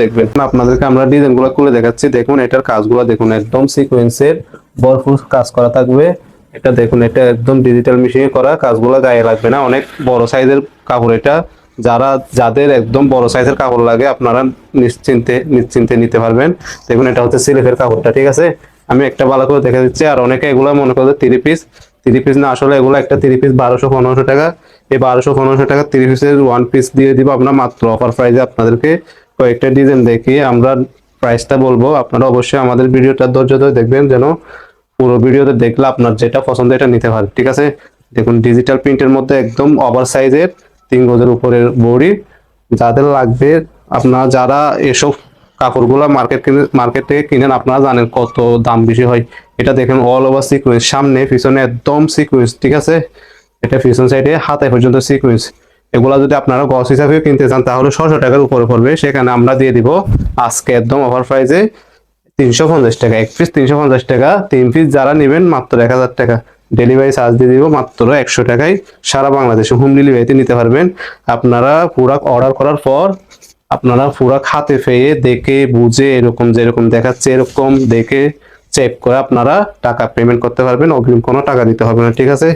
দেখবেন। আপনাদেরকে আমরা ডিজাইনগুলো খুলে দেখাচ্ছি। দেখুন, এটার কাজগুলো দেখুন, একদম সিকোয়েন্সের ভরপুর কাজ করা থাকবে। এটা দেখুন, এটা একদম ডিজিটাল মেশিনে করা কাজগুলো গায়ে লাগবে না। অনেক বড় সাইজের কাপড় এটা। যারা, যাদের একদম বড় সাইজের কাপড় লাগে, আপনারা নিশ্চিন্তে নিশ্চিন্তে নিতে পারবেন। দেখুন, এটা হচ্ছে সিলেফের কাপড়টা, ঠিক আছে? আমি একটা ভালো করে দেখে দিচ্ছি। আর অনেকে এগুলো মনে করে থ্রি পিস থ্রি পিস না, আসলে এগুলো একটা থ্রি পিস বারোশো পনেরোশো টাকা। এই বারোশো পনেরোশো টাকা থ্রি পিসের ওয়ান পিস দিয়ে দিব আপনার মাত্র অফার প্রাইসে আপনাদেরকে। কয়েকটা ডিজাইন দেখিয়ে আমরা প্রাইসটা বলব। আপনারা অবশ্যই আমাদের ভিডিওটা ধৈর্য ধরে দেখবেন যেন পুরো ভিডিওতে দেখলে আপনার যেটা পছন্দ এটা নিতে পারেন, ঠিক আছে? দেখুন ডিজিটাল প্রিন্টের মধ্যে একদম ওভার সাইজের তিন গজের উপরের বড়ি। যাদের লাগবে, আপনারা যারা এসব কাপড়গুলো মার্কেট কিনে মার্কেট থেকে কিনেন, আপনারা জানেন কত দাম বেশি হয়। এটা দেখেন অল ওভার সিকুয়েন্স সামনে, পিছনে একদম সিকুয়েন্স ঠিক আছে? এটা পিছন সাইডে হাতে পর্যন্ত সিকুয়েন্স এগুলা যদি আপনারা গস হিসাবে কিনতে চান, তাহলে ছশো টাকার উপরে পড়বে। সেখানে আমরা দিয়ে দিব আজকে একদম অফার প্রাইসে তিনশো পঞ্চাশ টাকা। এক পিস তিনশো পঞ্চাশ টাকা, তিন পিস যারা নেবেন মাত্র এক হাজার টাকা। ডেলিভারি চার্জ দিয়ে দিব মাত্র একশো টাকায়। সারা বাংলাদেশে হোম ডেলিভারিতে নিতে পারবেন। আপনারা পুরা অর্ডার করার পর আপনারা পুরা খাতে পেয়ে দেখে, বুঝে, এরকম যেরকম দেখাচ্ছে, এরকম দেখে চেক করে আপনারা টাকা পেমেন্ট করতে পারবেন। অগ্রিম কোনো টাকা দিতে হবে না, ঠিক আছে?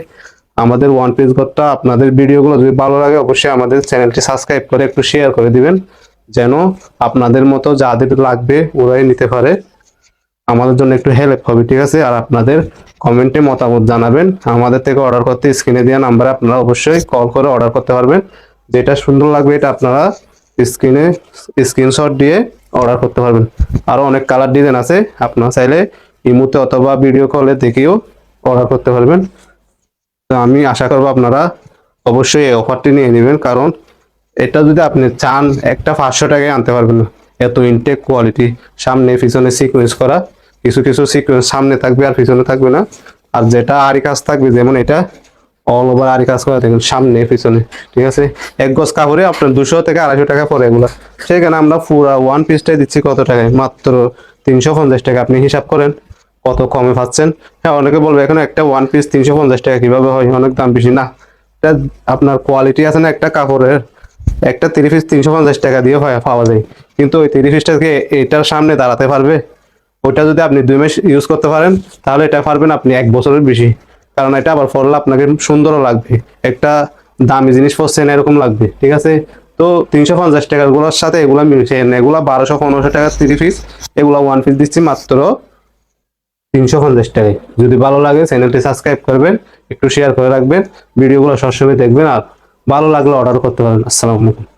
আমাদের ওয়ান পিস ঘরটা আপনাদের ভিডিওগুলো যদি ভালো লাগে, অবশ্যই আমাদের চ্যানেলটি সাবস্ক্রাইব করে একটু শেয়ার করে দিবেন। যেন আপনাদের মতো যাদের লাগবে ওরাই নিতে পারে। আমাদের জন্য একটু হেল্প হবে, ঠিক আছে? আর আপনাদের কমেন্টে মতামত জানাবেন। আমাদের থেকে অর্ডার করতে স্ক্রিনে দেওয়া নাম্বারে আপনারা অবশ্যই কল করে অর্ডার করতে পারবেন। যেটা সুন্দর লাগবে, এটা আপনারা স্ক্রিনে স্ক্রিনশট দিয়ে অর্ডার করতে পারবেন। আরও অনেক কালার ডিজাইন আছে। আপনারা চাইলে ইমুতে অথবা ভিডিও কলে দেখেও অর্ডার করতে পারবেন। তো আমি আশা করব আপনারা অবশ্যই এই অফারটি নিয়ে নেবেন, কারণ এটা যদি আপনি চান, একটা পাঁচশো টাকায় আনতে পারবেন না। এত ইনটেক কোয়ালিটি সামনে, পিছনে সিকোয়েন্স করা, কিছু কিছু সিকোয়েন্স সামনে থাকবে আর পিছনে থাকবে না। আর যেটা আরি কাজ থাকবে, যেমন এটা অল ওভার আরি কাজ করা, দেখুন, সামনে, পিছনে, ঠিক আছে? এক গজ কাপড়ে আপনার দুশো থেকে আড়াইশো টাকা পড়ে এগুলো। সেখানে আমরা পুরা ওয়ান পিসটাই দিচ্ছি কত টাকায়? মাত্র তিনশো পঞ্চাশ টাকা। আপনি হিসাব করেন কত কমে পাচ্ছেন? হ্যাঁ অনেকে বলবে, এখন একটা ওয়ান পিস তিনশো পঞ্চাশ টাকা কীভাবে হয়? অনেক দাম বেশি। না, এটা আপনার কোয়ালিটি আছে না একটা কাপড়ের? একটা তিরিশ পিস তিনশো পঞ্চাশ টাকা দিয়ে হয়, পাওয়া যায়। কিন্তু ওই তিরিশ পিসটাকে এটার সামনে দাঁড়াতে পারবে? ওইটা যদি আপনি দুই মাস ইউজ করতে পারেন, তাহলে এটা পারবেন আপনি এক বছরের বেশি। কারণ এটা আবার পরলে আপনাকে সুন্দরও লাগবে। একটা দামি জিনিস পড়ছেন এরকম লাগবে, ঠিক আছে? তো তিনশো পঞ্চাশ টাকাগুলোর সাথে এগুলো মিলছে। এগুলো বারোশো, পনেরোশো টাকা তিরিশ পিস এগুলো ওয়ান পিস দিচ্ছি মাত্র তিনশো পঞ্চাশ টাকায়। যদি ভালো লাগে চ্যানেলটি সাবস্ক্রাইব করবেন, একটু শেয়ার করে রাখবেন, ভিডিওগুলো সবসময় দেখবেন, আর ভালো লাগলে অর্ডার করতে পারেন আসসালামু আলাইকুম।